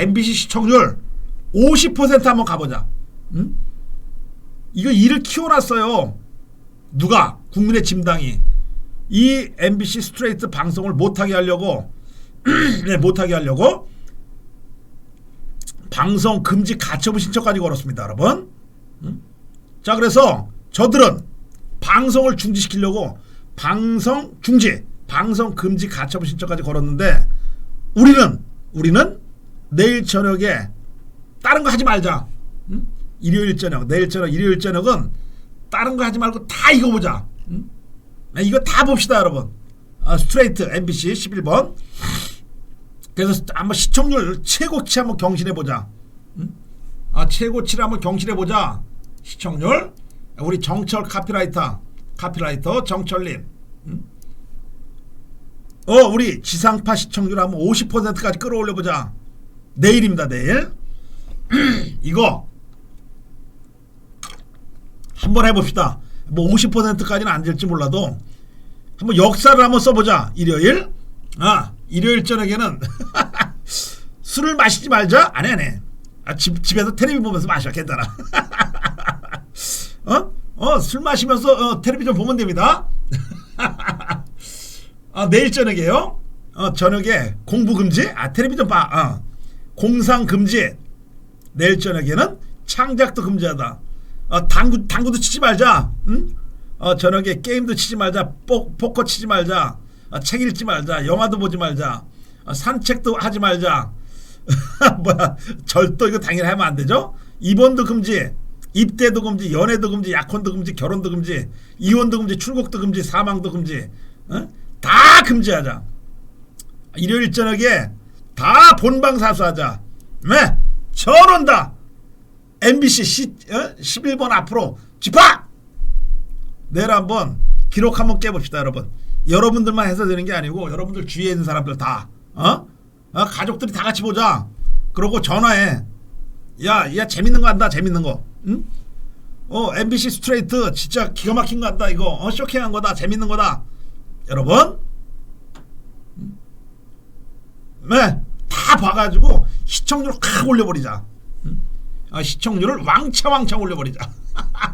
MBC 시청률 50% 한번 가보자. 응? 이거 일을 키워놨어요. 누가? 국민의 짐당이. 이 MBC 스트레이트 방송을 못하게 하려고, 네, 못하게 하려고, 방송 금지 가처분 신청까지 걸었습니다, 여러분. 응? 자, 그래서 저들은 방송을 중지시키려고 방송 중지, 방송 금지 가처분 신청까지 걸었는데, 우리는, 우리는 내일 저녁에 다른 거 하지 말자. 응? 일요일 저녁, 내일 저녁, 일요일 저녁은 다른 거 하지 말고 다 이거 보자. 응? 아, 이거 다 봅시다, 여러분. 아, 스트레이트 MBC 11번. 그래서 한번 시청률 최고치 한번 경신해 보자. 응? 아, 최고치를 한번 경신해 보자. 시청률. 우리 정철 카피라이터, 카피라이터 정철님. 응? 어, 우리 지상파 시청률 한번 50%까지 끌어올려 보자. 내일입니다, 내일. 이거 한번 해봅시다. 뭐 50%까지는 안 될지 몰라도 한번 역사를 한번 써보자. 일요일. 아, 일요일 저녁에는 술을 마시지 말자. 안 해, 안 해. 아, 집, 집에서 텔레비 보면서 마셔. 괜찮아. 어? 어, 술 마시면서 어, 텔레비전 보면 됩니다. 아, 내일 저녁에요. 어, 저녁에 공부 금지. 아, 텔레비전 봐. 어. 공상 금지. 내일 저녁에는 창작도 금지하다. 어, 당구 당구도 치지 말자. 응? 어, 저녁에 게임도 치지 말자. 포, 포커 치지 말자. 어, 책 읽지 말자. 영화도 보지 말자. 어, 산책도 하지 말자. 뭐야? 절도 이거 당연히 하면 안 되죠? 입원도 금지. 입대도 금지, 연애도 금지, 약혼도 금지, 결혼도 금지, 이혼도 금지, 출국도 금지, 사망도 금지, 어? 다 금지하자. 일요일 저녁에 다 본방사수하자. 네, 전원다. MBC 시, 어? 11번 앞으로 집합. 내일 한번 기록 한번 깨봅시다, 여러분. 여러분들만 해서 되는 게 아니고 여러분들 주위에 있는 사람들 다, 어? 어? 가족들이 다 같이 보자. 그러고 전화해. 야, 야 재밌는 거 한다, 재밌는 거. 응? 어, MBC 스트레이트 진짜 기가 막힌 거 한다, 이거. 어, 쇼킹한 거다, 재밌는 거다. 여러분, 네, 다 봐가지고 시청률 확 올려버리자. 응? 아, 시청률을 왕창 왕창 올려버리자.